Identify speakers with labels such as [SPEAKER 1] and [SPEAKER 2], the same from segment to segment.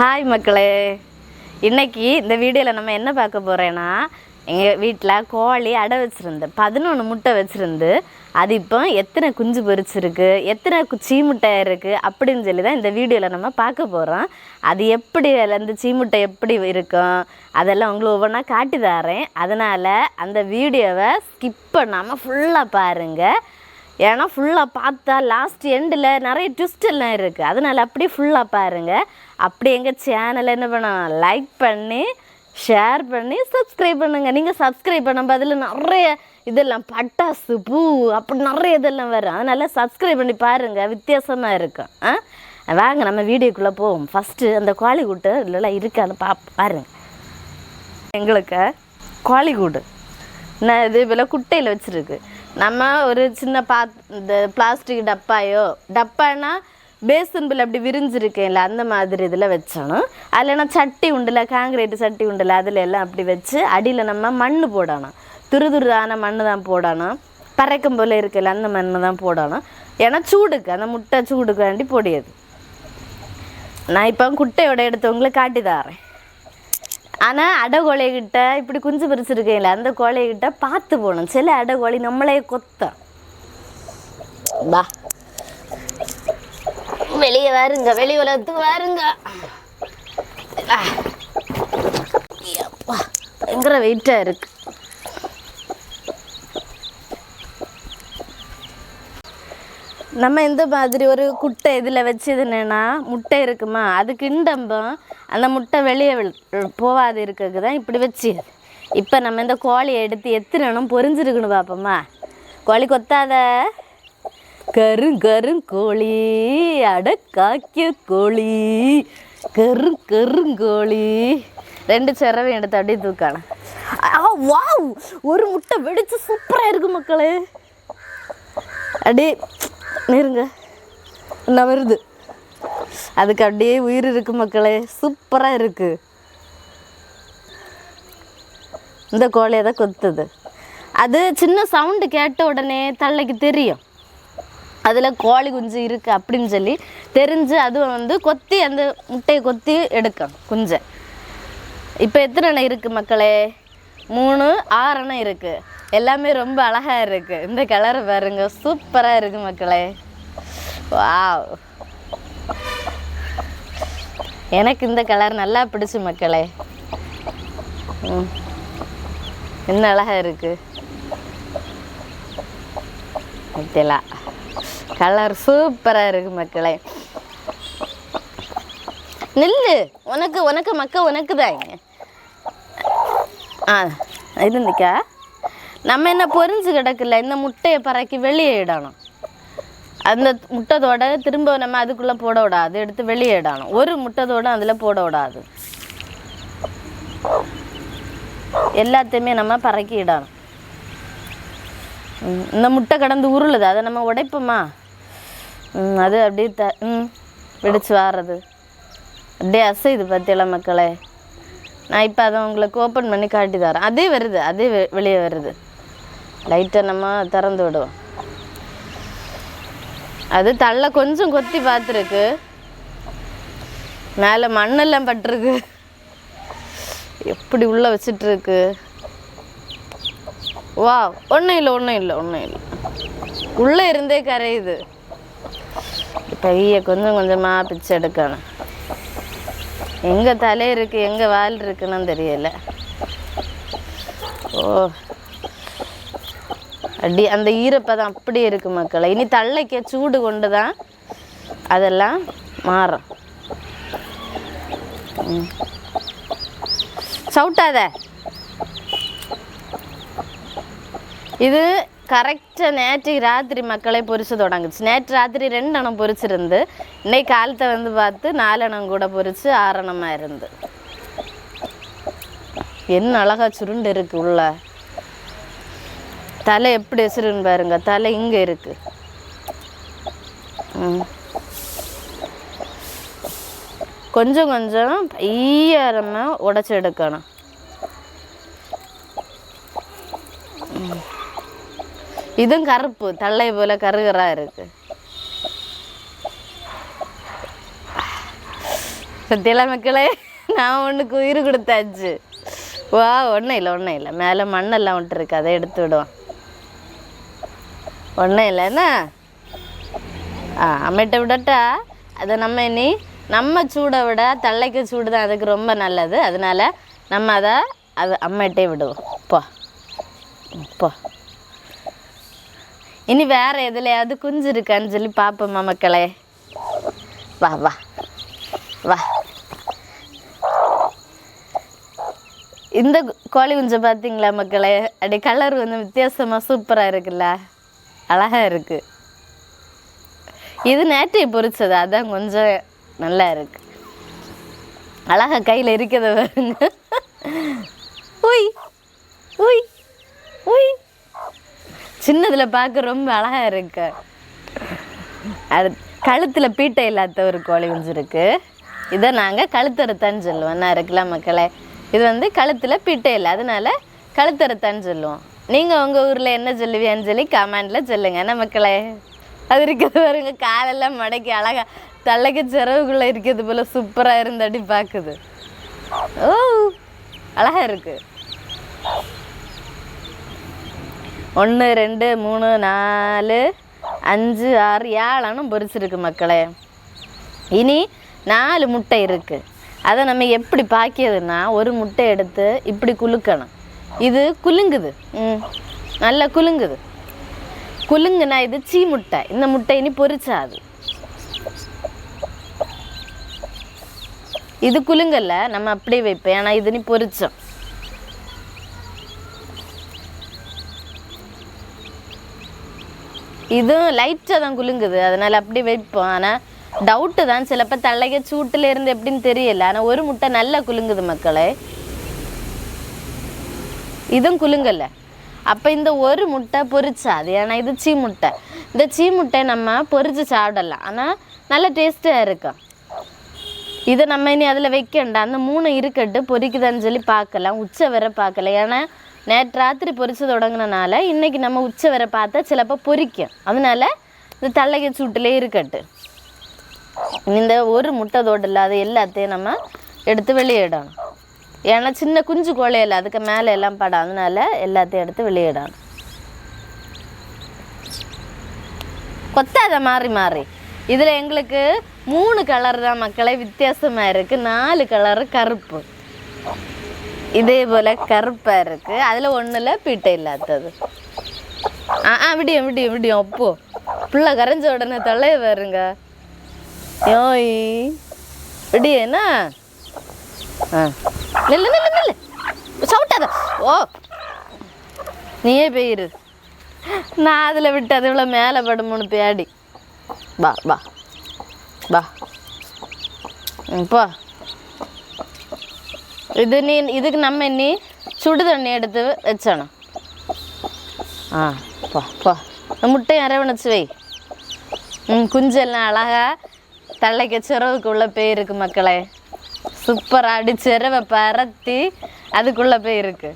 [SPEAKER 1] Hi மக்களே. இன்றைக்கி இந்த வீடியோவில் நம்ம என்ன பார்க்க போகிறேன்னா எங்கள் வீட்டில் கோழி அடை வச்சுருந்து பதினொன்று முட்டை வச்சுருந்து அது இப்போ எத்தனை குஞ்சு பொறிச்சிருக்கு எத்தனை கு- சீ முட்டை இருக்குது அப்படின்னு சொல்லி தான் இந்த வீடியோவில் நம்ம பார்க்க போகிறோம் அது எப்படி அந்த சீமுட்டை சீ முட்டை எப்படி இருக்கும் அதெல்லாம் உங்களுக்கு ஒவ்வொன்றா காட்டி தரேன். அதனால் அந்த வீடியோவை ஸ்கிப் பண்ணாமல் ஃபுல்லாக பாருங்கள் ஏன்னா ஃபுல்லாக பார்த்தா லாஸ்ட் எண்டில் நிறைய ட்விஸ்டெல்லாம் எல்லாம் இருக்குது அதனால் அப்படியே ஃபுல்லாக பாருங்கள் அப்படி எங்கள் சேனலை என்ன பண்ணலாம்? லைக் பண்ணி ஷேர் பண்ணி சப்ஸ்கிரைப் பண்ணுங்கள் நீங்கள் சப்ஸ்கிரைப் பண்ண பதில் நிறைய இதெல்லாம் பட்டாசு பூ அப்படி நிறைய இதெல்லாம் வரும். அதனால் சப்ஸ்கிரைப் பண்ணி பாருங்கள் வித்தியாசமாக இருக்கும் ஆ? வாங்க நம்ம வீடியோக்குள்ளே போவோம். ஃபஸ்ட்டு அந்த கோழி கூட்டு இல்லைலாம் இருக்கான்னு பா பாருங்கள் எங்களுக்கு கோழி கூடு நான் இது இதில் குட்டையில் வச்சுருக்கு. நம்ம ஒரு சின்ன பாத் இந்த பிளாஸ்டிக் டப்பாயோ டப்பானா பேசன்பில் அப்படி விரிஞ்சிருக்கேன்ல அந்த மாதிரி இதில் வச்சணும். அதில் சட்டி உண்டுல காங்கிரீட் சட்டி உண்டுல அதில் எல்லாம் அப்படி வச்சு அடியில் நம்ம மண் போடணும். துருதுருதான மண் தான் போடணும். பறக்கும் போல் இருக்கல அந்த மண் தான் போடணும். ஏன்னா சூடுக்கு அந்த முட்டை சூடுக்கு வேண்டி பொடியது. நான் இப்போ குட்டையோட எடுத்தவங்களுக்கு காட்டி தரேன். ஆனால் அடைகோழைகிட்ட இப்படி குஞ்சு பறிச்சிருக்கீங்கள அந்த கோழைகிட்ட பார்த்து போகணும். சில அடைகோழி நம்மளே கொத்த. பா. வெளியே வாருங்க வெளி உலகத்துக்கு வாருங்க. பயங்கர வெயிட்டாக இருக்கு. நம்ம இந்த மாதிரி ஒரு குட்டை இதில் வச்சதுன்னா முட்டை இருக்குமா? அதுக்கு இண்டம்பம் அந்த முட்டை வெளியே போகாது இருக்கிறதுக்கு தான் இப்படி வச்சு. இப்போ நம்ம இந்த கோழியை எடுத்து எத்தனும் பொறிஞ்சிருக்கணும் பார்ப்போமா கோழி கொத்தாத. கரும் கருங்கோழி அட காக்கிய கோழி. கரும் கருங்கோழி ரெண்டு சிறவையும் எடுத்து அப்படியே தூக்கான வாவ்! ஒரு முட்டை வெடிச்சு சூப்பராக இருக்கு மக்களே. அடி நெருங்க என்ன வருது? அதுக்கு அப்படியே உயிர் இருக்கு மக்களே. சூப்பராக இருக்கு. இந்த கோழியை தான் கொத்துது. அது சின்ன சவுண்டு கேட்ட உடனே தள்ளைக்கு தெரியும். அதில் கோழி குஞ்சு இருக்குது அப்படின்னு சொல்லி தெரிஞ்சு அது வந்து கொத்தி அந்த முட்டையை கொத்தி எடுக்கும் குஞ்சை. இப்போ எத்தனை அணை இருக்குது மக்களே? மூணு ஆறு அணை இருக்குது எல்லாமே ரொம்ப அழகாக இருக்குது இந்த கலரை பாருங்க. சூப்பராக இருக்குது மக்களே. வாவ் எனக்கு இந்த கலர் நல்லா பிடிச்சு மக்களே. ம். என்ன அழகாக இருக்குது ஓகேலா கலர் சூப்பராக இருக்குது மக்களே. நில்லு. உனக்கு உனக்கு மக்க உனக்கு தான் ஆ இருந்துக்கா நம்ம என்ன பொரிஞ்சு கிடக்குல்ல இந்த முட்டையை பறக்கி வெளியே இடணும். அந்த முட்டைதோட திரும்ப நம்ம அதுக்குள்ளே போட விடாது எடுத்து வெளியே இடணும். ஒரு முட்டைதோட அதில் போட விடாது. எல்லாத்தையுமே நம்ம பறக்கி இடணும். இந்த முட்டை கடந்து உருளுது அதை நம்ம உடைப்போமா? அது அப்படியே த ம் வெடிச்சு வாடுறது அப்படியே அசைது பற்றியில மக்களே. நான் இப்போ அதை உங்களுக்கு ஓப்பன் பண்ணி காட்டி தரேன். அதே வருது அதே வெ- வெளியே வருது. லைட்டை நம்ம திறந்து விடுவோம். அது தள்ள கொஞ்சம் கொத்தி பார்த்துருக்கு. மேலே மண்ணெல்லாம் பட்டிருக்கு. எப்படி உள்ளே வச்சிட்ருக்கு? வா ஒன்றும் இல்லை ஒன்றும் இல்லை ஒன்றும் இல்லை. உள்ளே இருந்தே கரையுது. கையை கொஞ்சம் கொஞ்சமாக பிச்சை எடுக்கணும். எங்கே தலை இருக்குது எங்கே வால் இருக்குன்னு தெரியலை. ஓ. அடி அந்த ஈரப்பதம் அப்படியே இருக்கு மக்களை. இனி தள்ளைக்க சூடு கொண்டு தான் அதெல்லாம் மாறும். சவுட்டாத? இது கரெக்டாக நேற்று ராத்திரி மக்களை பொறிச்சு தொடங்குச்சு. நேற்று ராத்திரி ரெண்டு அணம் பொரிச்சிருந்து இன்னைக்கு காலத்தை வந்து பார்த்து நாலு அணம் கூட பொறிச்சு ஆறணமாக இருந்து. என்ன அழகாக சுருண்டு இருக்குது உள்ள. தலை எப்படி எசுருன்னு பாருங்க தலை இங்கே இருக்கு. ம். கொஞ்சம் கொஞ்சம் பையாரமாக உடச்சி எடுக்கணும். இதுவும் கருப்பு தள்ளை போல கருகரா இருக்கு. சத்தியலா மக்களே நான் ஒன்றுக்கு உயிர் கொடுத்தாச்சு. வா ஒன்றும் இல்லை ஒன்றும் இல்லை. மேலே மண்ணெல்லாம் விட்டுருக்கு அதை எடுத்து விடுவோம். ஒன்றும் இல்லைன்னா ஆ அம்மிட்ட விடட்டா? அதை நம்ம இனி நம்ம சூடை விட தள்ளைக்கு சூடு தான் அதுக்கு ரொம்ப நல்லது. அதனால நம்ம அதை அது அம்மிட்டே விடுவோம். போ. போ. இனி வேறு எதுலையாவது குஞ்சு இருக்கான்னு சொல்லி பார்ப்போம்மா மக்களே வா வா. வா. இந்த கோழி குஞ்சை பார்த்தீங்களா மக்களே? அப்படி கலர் வந்து வித்தியாசமாக சூப்பராக இருக்குல்ல. அழகாக இருக்குது இது நேற்றை பொறிச்சது அதான் கொஞ்சம் நல்லா இருக்கு. அழகா கையில் இருக்கிறத பாருங்க. உய் உய் உய். சின்னதில் பார்க்க ரொம்ப அழகா இருக்கு. அது கழுத்தில் பீட்டை இல்லாத ஒரு கோழி குஞ்சு இதை நாங்கள் கழுத்தறுத்தான்னு சொல்லுவோம். என்ன இருக்குல்ல மக்களே? இது வந்து கழுத்தில் பீட்டை இல்லை அதனால கழுத்தறுத்தான்னு சொல்லுவோம். நீங்கள் உங்கள் ஊரில் என்ன சொல்லுவியான்னு சொல்லி கமெண்டில் சொல்லுங்கள் என்ன மக்களே அது இருக்கிறது பாருங்க காலெல்லாம் மடக்கி அழகா தலைக்கு சிறவுக்குள்ளே இருக்கிறது போல் சூப்பராக இருந்தாடி பார்க்குது ஓ அழகா இருக்கு. ஒன்று ரெண்டு மூணு நாலு அஞ்சு ஆறு ஏழானும் பொரிச்சிருக்கு மக்களே. இனி நாலு முட்டை இருக்குது அதை நம்ம எப்படி பாக்கியதுன்னா ஒரு முட்டை எடுத்து இப்படி குலுக்கணும். இது குலுங்குது. நல்லா குலுங்குது. குலுங்குனா இது சீ முட்டை. இந்த முட்டை இனி பொரிச்சாது. இது குலுங்கல்ல நம்ம அப்படியே வைப்போம். ஏன்னா இது நீ பொரிச்சோம். இதுவும் லைட்டாக தான் குலுங்குது. அதனால அப்படி வைப்போம். ஆனால் டவுட்டு தான். சிலப்போ தள்ளைக்க சூட்டில் இருந்து எப்படின்னு தெரியல. ஆனால் ஒரு முட்டை நல்லா குலுங்குது மக்களே. இதுவும் குலுங்கலை. அப்போ இந்த ஒரு முட்டை பொரிச்சாது. ஏன்னா இது சீ முட்டை. இந்த சீ முட்டை நம்ம பொரித்து சாப்பிடலாம். ஆனால் நல்ல டேஸ்ட்டாக இருக்கும். இதை நம்ம இனி அதில் வைக்கண்டா அந்த மூணு இருக்கட்டு பொரிக்குதான்னு சொல்லி பார்க்கலாம். உச்ச வர பார்க்கல. ஏன்னா நேற்று ராத்திரி பொரித்து தொடங்கினனால இன்றைக்கி நம்ம உச்ச வர பார்த்தா சிலப்போ பொரிக்கும். அதனால இந்த தள்ளைக்கு சூட்டிலே இருக்கட்டு. இந்த ஒரு முட்டை தோடு இல்லாத எல்லாத்தையும் நம்ம எடுத்து வெளியிடணும். ஏன்னா சின்ன குஞ்சு கோழையில் அதுக்கு மேலே எல்லாம் படம் அதனால எல்லாத்தையும் எடுத்து வெளியிடணும். கொத்தாத மாறி மாறி. இதில் எங்களுக்கு மூணு கலர் தான் மக்களை வித்தியாசமாக இருக்குது நாலு கலரு கருப்பு. இதே போல் கருப்பாக இருக்குது அதில் ஒன்றில் பீட்டை இல்லாதது. ஆ ஆ விடியும் விடியும் விடியும். அப்போ பிள்ளை கரைஞ்ச உடனே தொலைய வருங்க யோய். விடியேனா என்ன நில்லு நில்லு நில்லு. சவுட்டாத. ஓ. நீயே போயிரு நான் அதில் விட்டு அது இவ்வளோ மேலே படுமுன்னு பேடி வா பா பா ம், இது நீ இதுக்கு நம்ம நீ சுடு தண்ணி எடுத்து வச்சணும். ஆ பா பா. முட்டையும் அரவணைச்சு வை. ம் குஞ்செல்லாம் அழகாக தள்ளைக்க சிறவுக்குள்ளே போயிருக்கு மக்களே. சூப்பராக அடிச்சிறவை சிறவை பரத்தி அதுக்குள்ளே போயிருக்கு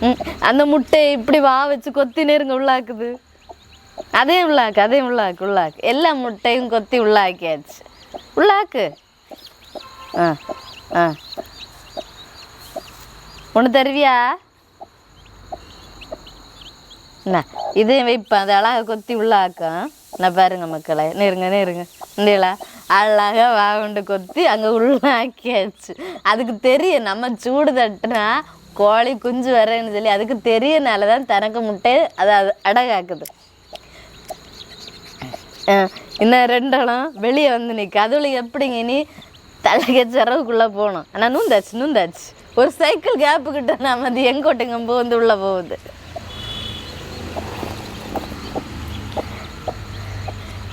[SPEAKER 1] ம் அந்த முட்டையை இப்படி வா வச்சு கொத்தி நெருங்க உள்ளாக்குது. அதையும் உள்ளாக்கு அதையும் உள்ளாக்கு உள்ளாக்கு. எல்லா முட்டையும் கொத்தி உள்ளாக்கியாச்சு. உள்ளாக்கு. ஆ ஆ. ஒன்று தருவியா? என்ன? இதையும் வைப்பேன் அது அழகா கொத்தி உள்ளாக்கும் நான் பாருங்க மக்களை நெருங்க நெருங்க இந்தீங்களா அழகா வாகுண்டு கொத்தி அங்கே உள்ளாக்கியாச்சு அதுக்கு தெரியும் நம்ம சூடு தட்டுனா கோழி குஞ்சு வரேன்னு சொல்லி அதுக்கு தெரியனால தான் தனக்கு முட்டை அதை அது அடகாக்குது. இன்னும் ரெண்டெல்லாம் வெளியே வந்து நிற்கு அதுல எப்படிங்க இனி தலைக்க சிறவுக்குள்ளே போகணும்? ஆனால் நூந்தாச்சு நூந்தாச்சு. ஒரு சைக்கிள் கேப்புக்கிட்ட நாம் நாம அது எங்கோட்டுங்க போந்து உள்ளே போகுது?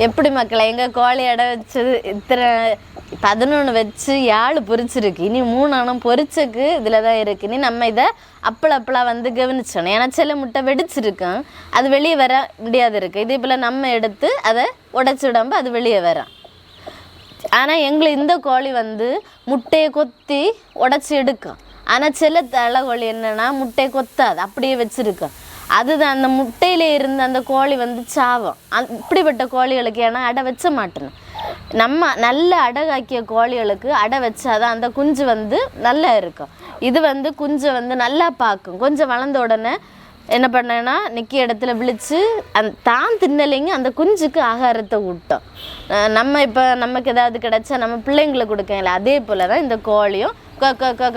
[SPEAKER 1] எப்படி மக்களை எங்கள் கோழி அடை வச்சது இத்தனை பதினொன்று வச்சு ஏழு பொரிச்சிருக்கு இனி மூணு அணம் இதில் தான் இருக்கு. இனி நம்ம இதை அப்பள அப்பளாக வந்து கவனிச்சோணும் ஏன்னா சில முட்டை வெடிச்சிருக்கோம். அது வெளியே வர முடியாது இருக்கு. இதே போல் நம்ம எடுத்து அதை உடச்சி விடாமல் அது வெளியே வரும். ஆனால் எங்களுக்கு இந்த கோழி வந்து முட்டையை கொத்தி உடச்சி எடுக்கும். ஆனால் சில தலை கோழி என்னென்னா முட்டையை கொத்தாது. அப்படியே வச்சுருக்கோம். அதுதான் அந்த முட்டையில் இருந்து அந்த கோழி வந்து சாவம். அந் இப்படிப்பட்ட கோழிகளுக்கு ஏன்னா அடை வச்ச மாட்டணும். நம்ம நல்ல அடகாக்கிய கோழிகளுக்கு அடை வச்சாதான் அந்த குஞ்சு வந்து நல்லா இருக்கும். இது வந்து குஞ்சை வந்து நல்லா பார்க்கும் கொஞ்சம் வளர்ந்த உடனே என்ன பண்ணேன்னா நிற்கி இடத்துல விழிச்சு அந் தான் தின்னலைங்க அந்த குஞ்சுக்கு ஆகாரத்தை ஊட்டும். நம்ம இப்போ நமக்கு ஏதாவது கிடைச்சா நம்ம பிள்ளைங்களுக்கு கொடுக்கல அதே போல் தான் இந்த கோழியும்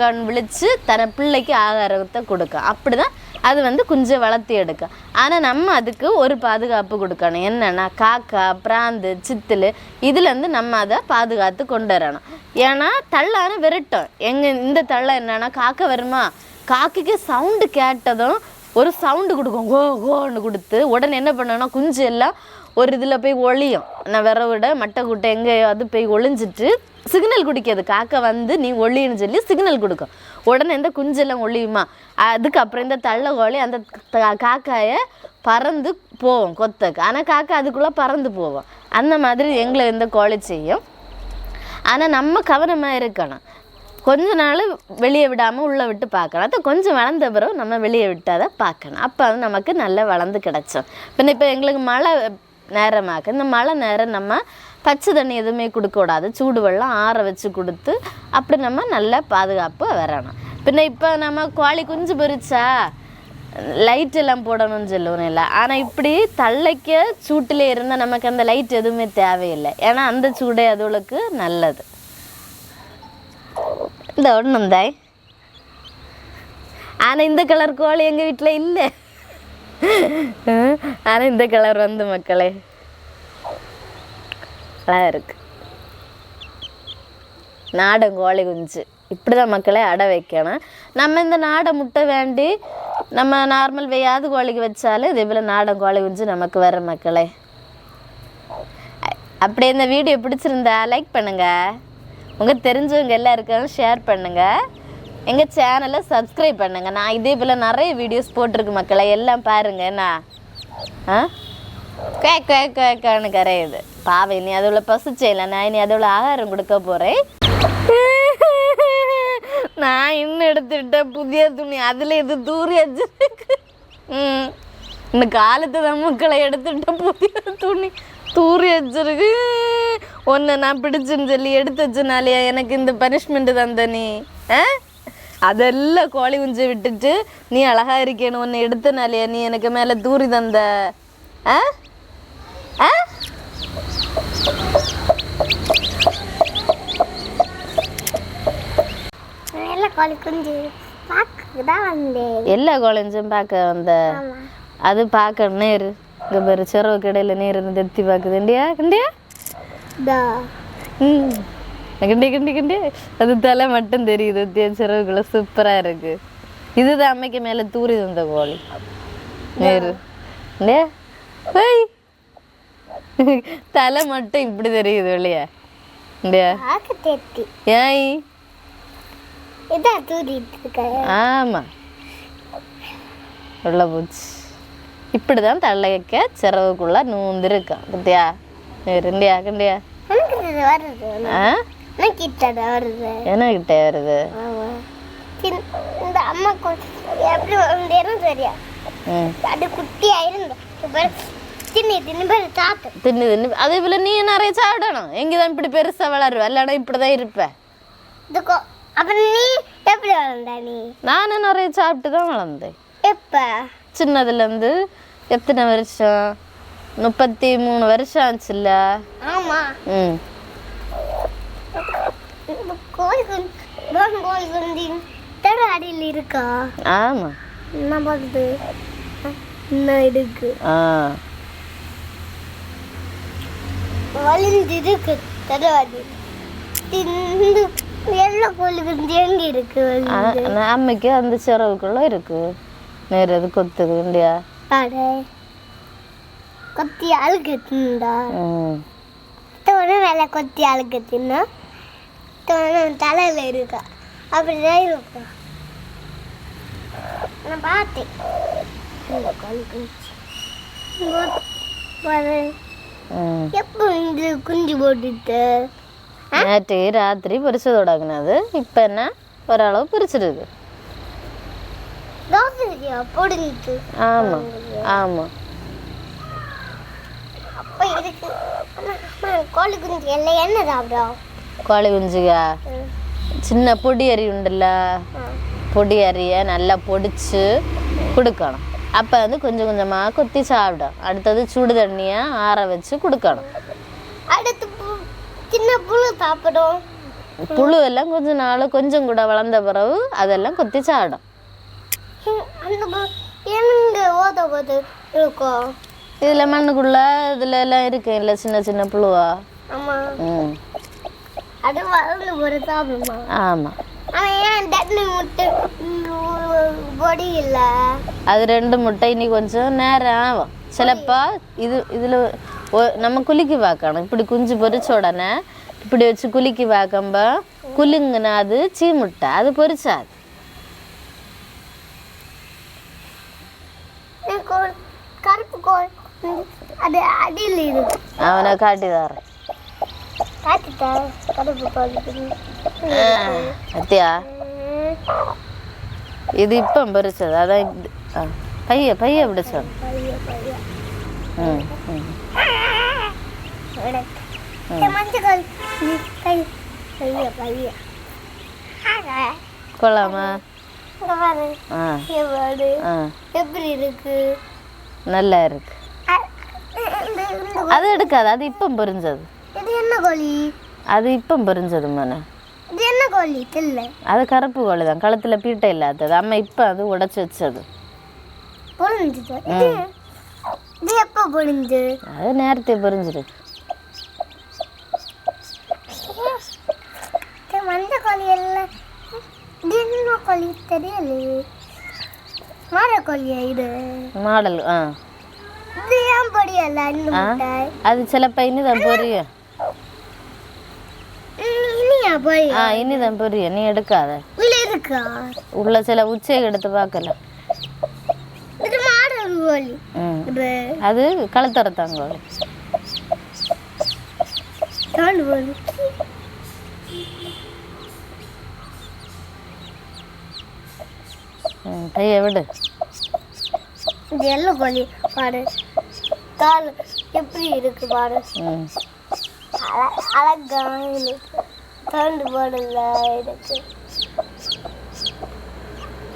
[SPEAKER 1] கன்னு விழிச்சு தன பிள்ளைக்கு ஆகாரத்தை கொடுக்கும். அப்படி தான் அது வந்து குஞ்சை வளர்த்து எடுக்கும் ஆனால் நம்ம அதுக்கு ஒரு பாதுகாப்பு கொடுக்கணும். என்னென்னா காக்கா பிராந்து சித்தில் இதுலேருந்து நம்ம அதை பாதுகாத்து கொண்டு வரணும். ஏன்னா தள்ளான விரட்டும். எங்கள் இந்த தள்ள என்னென்னா காக்கை வருமா? காக்கைக்கு சவுண்டு கேட்டதும் ஒரு சவுண்டு கொடுக்கும். கோ கோன்னு கொடுத்து உடனே என்ன பண்ணோன்னா குஞ்சு எல்லாம் ஒரு இதில் போய் ஒளியும். நான் விர விட மட்டை கூட்டை எங்கேயாவது போய் ஒளிஞ்சிட்டு சிக்னல் குடிக்காது. காக்கா வந்து நீ ஒளின்னு சொல்லி சிக்னல் கொடுக்கும். உடனே இந்த குஞ்செல்லாம் ஒளியுமா? அதுக்கப்புறம் இந்த தள்ள கோழி அந்த காக்காயை பறந்து போவோம் கொத்தக்கு. ஆனால் காக்கா அதுக்குள்ளே பறந்து போவோம். அந்த மாதிரி எங்களை இந்த கோழி செய்யும். ஆனால் நம்ம கவனமாக இருக்கணும். கொஞ்ச நாள் வெளியே விடாமல் உள்ளே விட்டு பார்க்கணும். அது கொஞ்சம் வளர்ந்த பிறகு நம்ம வெளியே விட்டால் தான் பார்க்கணும். அப்போ அது நமக்கு நல்லா வளர்ந்து கிடச்சோம் பின்ன இப்போ எங்களுக்கு மழை நேரமாக இந்த மழை நேரம் நம்ம பச்சை தண்ணி எதுவுமே கொடுக்கக்கூடாது சூடு வெள்ளம் ஆற வச்சு கொடுத்து அப்படி நம்ம நல்லா பாதுகாப்பு வரணும். பின்ன இப்போ நம்ம கோழி குஞ்சு பொரிச்சா லைட் எல்லாம் போடணும்னு சொல்லுவோம் இல்லை. ஆனால் இப்படி தள்ளைக்க சூட்டில் இருந்தால் நமக்கு அந்த லைட் எதுவுமே தேவையில்லை. ஏன்னா அந்த சூடே அதுகளுக்கு நல்லது. இந்த ஒன்றும் தாய். ஆனால் இந்த கலர் கோழி எங்கள் வீட்டில் இல்லை. ஆனால் இந்த கலர் வந்து மக்களே. அழகாக இருக்குது நாடன் கோழி குஞ்சு. இப்படி தான் மக்களே அடை வைக்கணும். நம்ம இந்த நாடை முட்டை வேண்டி நம்ம நார்மல் வெய்யாது கோழிக்கு வச்சாலும் இதே போல் நாடன் கோழி குஞ்சு நமக்கு வர மக்களே. அப்படியே இந்த வீடியோ பிடிச்சிருந்தா லைக் பண்ணுங்கள் உங்கள் தெரிஞ்சவங்க எல்லாருக்கும் ஷேர் பண்ணுங்கள் எங்கள் சேனலை சப்ஸ்கிரைப் பண்ணுங்கள் நான் இதே போல் நிறைய வீடியோஸ் போட்டிருக்கு மக்களை. எல்லாம் பாருங்க என்ன? ஆ? கே கே கேக்கான்னு கரையுது. பாவை நீ அதோட பசுச்சையில் நான் இனி அதோட ஆகாரம் கொடுக்க போறேன். நான் இன்னும் எடுத்துட்ட புதிய துணி அதுல இது தூரி வச்சிருக்கு ம் இந்த காலத்து தான் எடுத்துட்ட புதிய துணி தூரி வச்சிருக்கு ஒன்று நான் பிடிச்சுன்னு சொல்லி எடுத்து வச்சனாலையா எனக்கு இந்த பனிஷ்மெண்ட் தந்த நீ ஆ? அதெல்லாம் கோழி குஞ்சு விட்டுட்டு நீ அழகா இருக்கேன்னு ஒன்று எடுத்தனாலையா நீ எனக்கு மேலே தூரி தந்த. ஆ? ஆ? எல்லா குழஞ்சும் பார்க்க வந்த. அது பார்க்க நேரு. இங்கே பேர் சிறவு கடையில் நேரு இருந்து எத்தி பார்க்குது. இண்டியா கண்டியா ம். கிண்டி கிண்டி கிண்டி. அது தலை மட்டும் தெரியுது எத்தியா சிறவுக்குள்ள சூப்பராக இருக்கு. இதுதான் அம்மைக்கு மேலே தூரி தந்த கோழி. நேரு. ஹோய் தலை மட்டும் இப்படி தெரியுது வெளியே.
[SPEAKER 2] தேத்தி.
[SPEAKER 1] ஏய். ஆமாம் உள்ள போச்சு. இப்படி தான் தள்ளைக்க சிறவுக்குள்ள நூந்திருக்கான் பத்தியா ரெண்டியா கண்டியா
[SPEAKER 2] எனக்கு கிட்ட வருது. ஆமா. இந்த அம்மா எப்படி
[SPEAKER 1] ம்.
[SPEAKER 2] அது குட்டியா இருந்தோம் தின்னி தின்னு
[SPEAKER 1] அதே போல் நீ நிறைய சாப்பிடணும். எங்கே தான் இப்படி பெருசாக வளருவ? இல்லைனா இப்படி தான் இருப்ப நானும் நிறைய சாப்பிட்டு தான் வளர்ந்தேன்.
[SPEAKER 2] எப்ப?
[SPEAKER 1] சின்னதுலேருந்து எத்தனை வருஷம்? முப்பத்தி மூணு வருஷம் ஆச்சுல்ல.
[SPEAKER 2] ஆமா.
[SPEAKER 1] ம்.
[SPEAKER 2] அடியில் இருக்கா?
[SPEAKER 1] ஆமாம்
[SPEAKER 2] என்ன பண்ணுது இன்னும் இருக்கு
[SPEAKER 1] ஆ.
[SPEAKER 2] வலிந்து இருக்கு. தடவாடி இந்த வெள்ளை கோழி குஞ்சு எங்க இருக்கு
[SPEAKER 1] அம்மைக்கு அந்த சிறவுக்குள்ள இருக்கு. நேரு அது கொத்துக்கு இல்லையா?
[SPEAKER 2] கொத்தி அழுக்கு தின்னுடா
[SPEAKER 1] ம்.
[SPEAKER 2] தோணு வேலை கொத்தி அழுக்கு தின்னு தலையில இருக்கா. அப்படிதான் இருக்கும் நான் பார்த்தேன். இந்த எப்போ இந்த குஞ்சு போட்டுட்டு?
[SPEAKER 1] நேற்று ராத்திரி பொரிச்சு தொடங்கினது இப்போ என்ன? ஓரளவு
[SPEAKER 2] போடுங்கிட்டு
[SPEAKER 1] ஆமாம் ஆமாம்
[SPEAKER 2] கோழி குஞ்சு எல்லாம் என்ன சாப்பிடும்?
[SPEAKER 1] கோழி குஞ்சுகா
[SPEAKER 2] ம்.
[SPEAKER 1] சின்ன பொடி அரி உண்டுல்ல. பொடி அரியை நல்லா பொடிச்சு கொடுக்கணும். அப்போ வந்து கொஞ்சம் கொஞ்சமாக கொத்தி சாப்பிடும். அடுத்தது சுடு தண்ணியை ஆற வச்சு கொடுக்கணும்.
[SPEAKER 2] அடுத்து சின்ன புழு சாப்பிடும்.
[SPEAKER 1] புழு எல்லாம் கொஞ்ச நாள் கொஞ்சம் கூட வளர்ந்த பிறகு அதெல்லாம் கொத்தி சாப்பிடும்.
[SPEAKER 2] இருக்கும்
[SPEAKER 1] இதில் மண்ணுக்குள்ள இதில் எல்லாம் இருக்கு இல்லை சின்ன சின்ன புழுவா?
[SPEAKER 2] ஆமா.
[SPEAKER 1] ம்.
[SPEAKER 2] அது வளர்ந்து ஒரு சாப்பிடுமா?
[SPEAKER 1] ஆமாம்
[SPEAKER 2] அவன் ஏன் தண்ணி முட்டை பொடி இல்லை?
[SPEAKER 1] அது ரெண்டு முட்டை இனி கொஞ்சம் நேரம் ஆகும். சிலப்போ இது இதில் நம்ம குலுக்கி பார்க்கணும் இப்படி குஞ்சு பொரிச்ச உடனே இப்படி வச்சு குலுக்கி பார்க்கம்ப குலுங்குனா அது சீ முட்டை அது
[SPEAKER 2] கருப்பு கோல் ம், அது அடியில் இருக்கு
[SPEAKER 1] அவனை காட்டி தரேன்.
[SPEAKER 2] கருப்பு கோல்
[SPEAKER 1] அத்தியா. இது இப்போ பொரிச்சது அதான் பைய பைய பிடிச்சோம் ம் ம். கொள்ளாமா?
[SPEAKER 2] எப்படி இருக்கு?
[SPEAKER 1] நல்லா இருக்கு. அது எடுக்காது அது இப்போ பொரிஞ்சது.
[SPEAKER 2] இது என்ன கோழி?
[SPEAKER 1] அது இப்போ பொரிஞ்சது மன.
[SPEAKER 2] கோழி
[SPEAKER 1] அது கருப்பு கோழி தான். கழுத்தில் பீட்டை இல்லாதது. அம்மா இப்போ அது உடைச்சி வச்சது.
[SPEAKER 2] இது இது எப்போ பொழிஞ்சு
[SPEAKER 1] அது நேரத்தை
[SPEAKER 2] இது மஞ்சள் கோழி எல்லாம் என்ன கோழி தெரியலையே. மாற கோழியா இது?
[SPEAKER 1] மாடல் ஆ.
[SPEAKER 2] இது ஏன் முட்டை?
[SPEAKER 1] அது சிலப்போ இனிதான் பொரியும்.
[SPEAKER 2] ம், இனியா பொடி
[SPEAKER 1] ஆ இனிதான் பொரியும் நீ எடுக்காத.
[SPEAKER 2] உள்ள இருக்கா?
[SPEAKER 1] உள்ள சில உச்சை எடுத்து பார்க்கல. அது கழுத்தறத்தாங்க கோழி.
[SPEAKER 2] தாண்டு கோழி.
[SPEAKER 1] ம் பைய விடு.
[SPEAKER 2] எல்லோ கோழி? பாரு. கால் எப்படி இருக்கு பாரு. அழகா இருக்கு. தோண்டு போடல இருக்கு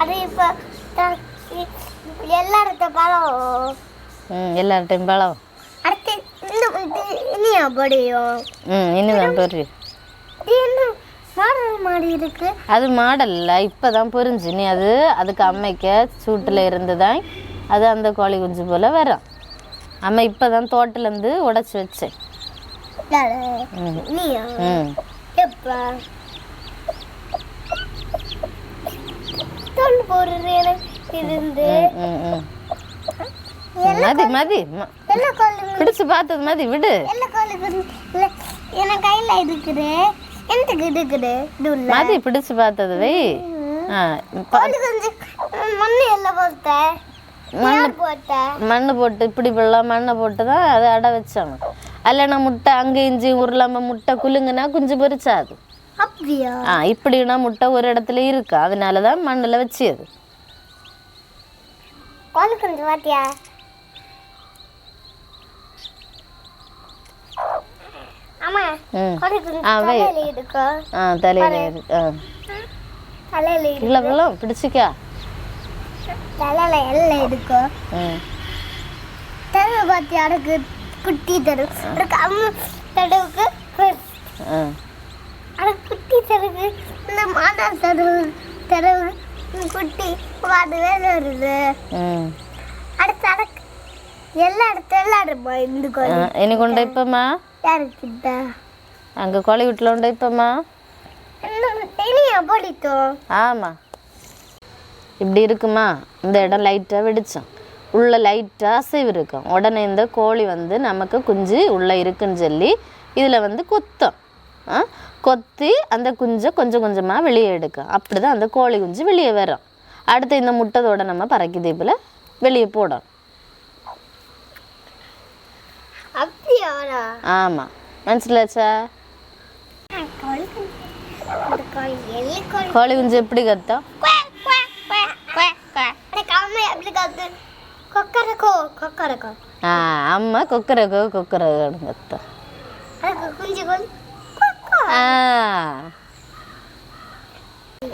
[SPEAKER 2] அது இப்ப எல்லார்த்த பழம்
[SPEAKER 1] ம் எல்லார்ட்டையும் பழம்
[SPEAKER 2] அடுத்து இனியா பொடியும்
[SPEAKER 1] ம் இனிதான்
[SPEAKER 2] என்ன மாடல் மாடி இருக்கு?
[SPEAKER 1] அது மாடல் இல்லை இப்போ தான் பொரிஞ்சு. நீ அது அதுக்கு அம்மைக்க சூட்டில் இருந்து தான் அது அந்த கோழி குஞ்சு போல் வரும். அம்மா இப்போ தான் தோட்டிலேருந்து உடச்சி வச்சேன். ம்.
[SPEAKER 2] இருந்து.
[SPEAKER 1] மதி மதி பிடிச்சு பார்த்தது மதி விடு.
[SPEAKER 2] என் கையில இருக்குது. எனக்கு இருக்குது?
[SPEAKER 1] மதி பிடிச்சு பார்த்தது வை.
[SPEAKER 2] மண்ணு எல்லாம் போட்ட. போட்ட?
[SPEAKER 1] இப்படி மண்ணை போட்டு தான் அதை அடை வச்சாங்க. அல்லனா முட்டை அங்கே இஞ்சி உருளாம முட்டை குலுங்குனா குஞ்சு பொரிச்சாது.
[SPEAKER 2] அப்படியா?
[SPEAKER 1] ஆ இப்படின்னா முட்டை ஒரு இடத்துல இருக்கு. அதனால தான் மண்ணில் வச்சியது.
[SPEAKER 2] கோழி பாத்தியா. தலையில இருக்கோ
[SPEAKER 1] தலையில இருக்கு வெள்ளம் பிடிச்சிக்கா.
[SPEAKER 2] தலையில எல்லாம் பார்த்து அடக்கு. குட்டி தடவு அதுக்கு அம்மா தடவுக்கு பெருசு.
[SPEAKER 1] ஆ.
[SPEAKER 2] அது குட்டி தடவு இந்த மாதா தடவு தடவு குட்டி அது வேலை வருது
[SPEAKER 1] ம்
[SPEAKER 2] அடுத்து அடக்கு எல்லா இடத்துல விளையாடுமா இந்த கோழி
[SPEAKER 1] இனி கொண்டு இப்போம்மா?
[SPEAKER 2] யாருக்கிட்ட
[SPEAKER 1] அங்கே கோழி வீட்டில் உண்டு இப்போம்மா? ஆமாம் இப்படி இருக்குமா? இந்த இடம் லைட்டாக வெடிச்சோம். உள்ள லைட்டாக அசைவு இருக்கும். உடனே இந்த கோழி வந்து நமக்கு குஞ்சு உள்ளே இருக்குன்னு சொல்லி இதில் வந்து கொத்தும். கொத்தி அந்த குஞ்சை கொஞ்சம் கொஞ்சமாக வெளியே எடுக்கும். அப்படி தான் அந்த கோழி குஞ்சு வெளியே வரும். அடுத்து இந்த முட்டதோட நம்ம பறக்கி தீப்பில் வெளியே போடணும்.
[SPEAKER 2] வரா
[SPEAKER 1] ஆமாம் மனசிலாச்சா?
[SPEAKER 2] கோழி
[SPEAKER 1] குஞ்சு. எப்படி கத்தும்? கொக்கரகோ கொக்கரகோடுங்கத்த
[SPEAKER 2] அதுக்கு குஞ்சு கோழி கொக்கோ.
[SPEAKER 1] ஆ.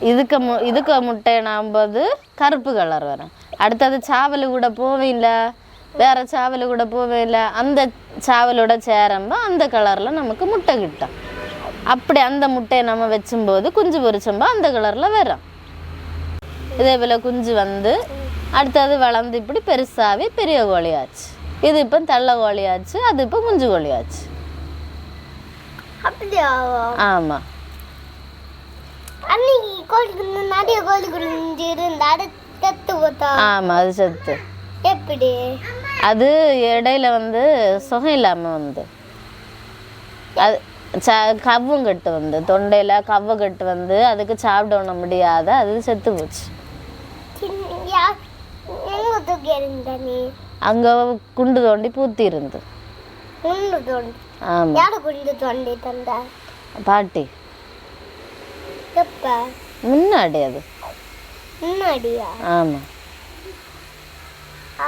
[SPEAKER 1] இதுக்கு மு இதுக்கு முட்டை நாம்போது கருப்பு கலர் வரும். அடுத்தது சாவல் கூட போவில்ல வேற சாவல் கூட போவில்ல அந்த சாவலோட சேரம்போ அந்த கலரில் நமக்கு முட்டை கிட்டும். அப்படி அந்த முட்டையை நம்ம வச்சும்போது குஞ்சு பொரிச்சம்போ அந்த கலரில் வரும். இதே போல் குஞ்சு வந்து அடுத்தது வளர்ந்து இப்படி பெருசாகவே பெரிய கோழியாச்சு. இது இப்போ தள்ள கோழியாச்சு அது இப்போ குஞ்சு கோழியாச்சு.
[SPEAKER 2] அப்படியா?
[SPEAKER 1] ஆமாம்
[SPEAKER 2] நிறைய கோழி குஞ்சு இருந்து
[SPEAKER 1] ஆமாம் அது செத்து.
[SPEAKER 2] எப்படி?
[SPEAKER 1] அது இடையில வந்து சுகம் இல்லாமல் வந்து. அது ச கவ்வும் கட்டு வந்து. தொண்டையில் கவ்வு கட்டு வந்து அதுக்கு சாப்பிட முடியாத அது செத்து போச்சு
[SPEAKER 2] சின்ன யா- எங்க தூக்கி இருந்த நீ
[SPEAKER 1] அங்கே குண்டு தோண்டி பூத்தி இருந்து
[SPEAKER 2] குண்டு தோண்டி.
[SPEAKER 1] ஆமாம்
[SPEAKER 2] குண்டு தோண்டி தந்த?
[SPEAKER 1] பாட்டி. முன்னாடி அது.
[SPEAKER 2] முன்னாடியா?
[SPEAKER 1] ஆமாம்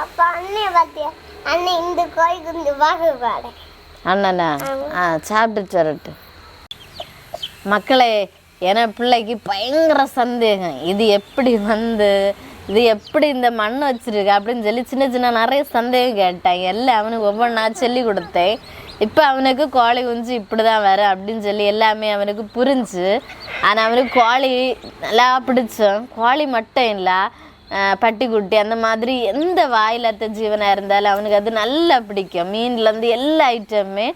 [SPEAKER 2] அப்ப அண்ணே பாத்தியா? அண்ணே இந்த கோழி குஞ்சு வாகுபாடு
[SPEAKER 1] அண்ணனா? ஆ சாப்பிட்டுட்டு வரட்டு மக்களே என் பிள்ளைக்கு பயங்கர சந்தேகம். இது எப்படி வந்து இது எப்படி இந்த மண் வச்சிருக்கு அப்படின்னு சொல்லி சின்ன சின்ன நிறைய சந்தேகம் கேட்டேன் எல்லாம் அவனுக்கு ஒவ்வொன்றா சொல்லி கொடுத்தேன். இப்போ அவனுக்கு கோழி குஞ்சு இப்படி தான் வரும் அப்படின்னு சொல்லி எல்லாமே அவனுக்கு புரிஞ்சு ஆனால் அவனுக்கு கோழி நல்லா பிடிச்சோம் கோழி மட்டும் இல்லை பட்டிக்குட்டி அந்த மாதிரி எந்த வாயிலத்த ஜீவனாக இருந்தாலும் அவனுக்கு அது நல்லா பிடிக்கும். மீன்லேருந்து எல்லா ஐட்டமுமே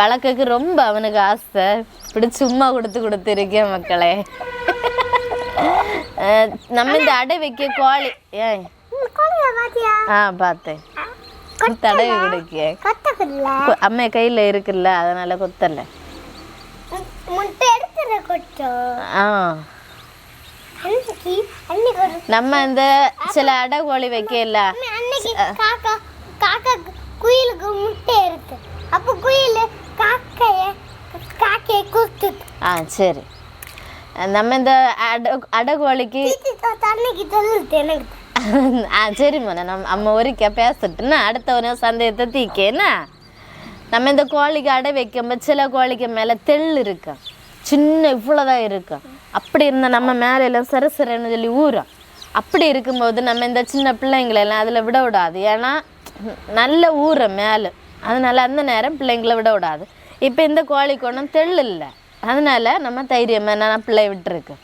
[SPEAKER 1] வளர்க்கக்கு ரொம்ப அவனுக்கு ஆசை. இப்படி சும்மா கொடுத்து கொடுத்துருக்கேன் மக்களே. நம்ம இந்த அடை வைக்க கோழி
[SPEAKER 2] பாத்தியா
[SPEAKER 1] ஆ பார்த்தேன் தடவை கொடுக்க அம்மா கையில் இருக்குல்ல அதனால கொத்தல ஆ நம்ம இந்த சில அடை கோழி வைக்கல
[SPEAKER 2] காக்கா காக்கா குயிலுக்கு முட்டை இருக்கு அப்போ குயில் காக்கைய காக்கையை கொடுத்துட்டு
[SPEAKER 1] ஆ சரி நம்ம இந்த அடை அடை கோழிக்கு ஆ சரி மோனே நம்ம அம்மா ஒரிக்க பேசட்டுன்னா அடுத்தவன சந்தேகத்தை தீக்கேனா நம்ம இந்த கோழிக்கு அடை வைக்கும்போது சில கோழிக்கு மேலே தெள் இருக்கும் சின்ன இவ்வளோதான் இருக்கும் அப்படி இருந்தால் நம்ம மேலே எல்லாம் சிறன்னு சொல்லி ஊறும் அப்படி இருக்கும்போது நம்ம இந்த சின்ன பிள்ளைங்களெல்லாம் அதில் விட விடாது ஏன்னா நல்ல ஊறும் மேலே அதனால் அந்த நேரம் பிள்ளைங்களை விட விடாது இப்போ இந்த கோழிக்கு ஒன்றும் தெள் இல்லை அதனால் நம்ம தைரியமாக நான் பிள்ளை விட்டுருக்கு.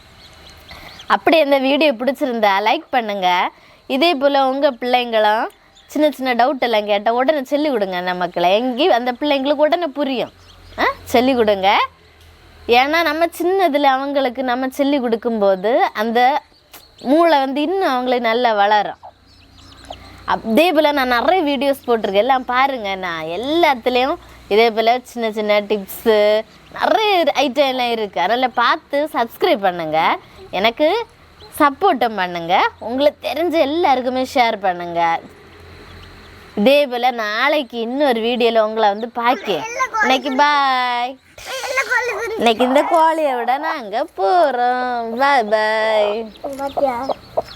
[SPEAKER 1] அப்படி அந்த வீடியோ பிடிச்சிருந்தா லைக் பண்ணுங்கள் இதே போல் உங்கள் பிள்ளைங்களும் சின்ன சின்ன டவுட் எல்லாம் கேட்டால் உடனே சொல்லி கொடுங்க நமக்களை எங்கேயும் அந்த பிள்ளைங்களுக்கு உடனே புரியும். ஆ? சொல்லி கொடுங்க. ஏன்னா நம்ம சின்னதில் அவங்களுக்கு நம்ம சொல்லி கொடுக்கும்போது அந்த மூளை வந்து இன்னும் அவங்களுக்கு நல்லா வளரும். அதே போல் நான் நிறைய வீடியோஸ் போட்டிருக்கேன். எல்லாம் பாருங்கள் நான் எல்லாத்துலேயும் இதே போல் சின்ன சின்ன டிப்ஸு நிறைய ஐட்டம் எல்லாம் இருக்குது அதனால் பார்த்து சப்ஸ்கிரைப் பண்ணுங்கள் எனக்கு சப்போர்ட்டும் பண்ணுங்கள் உங்களுக்கு தெரிஞ்ச எல்லாருக்குமே ஷேர் பண்ணுங்கள் இதே போல் நாளைக்கு இன்னொரு வீடியோவில் உங்களை வந்து பார்க்க இன்னைக்கு பாய் இன்னைக்கு இந்த கோழியை விட நாங்கள் போகிறோம் பாய் பாய்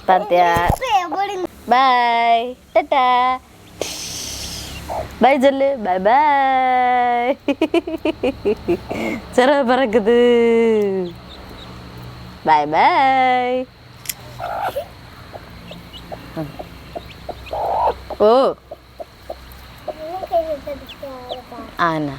[SPEAKER 1] பார்த்தியா பாய் டாடா பாய் சொல்லு பாய் பாய் சிறகு பறக்குது. பாய் பாய் ஓ. ஆனா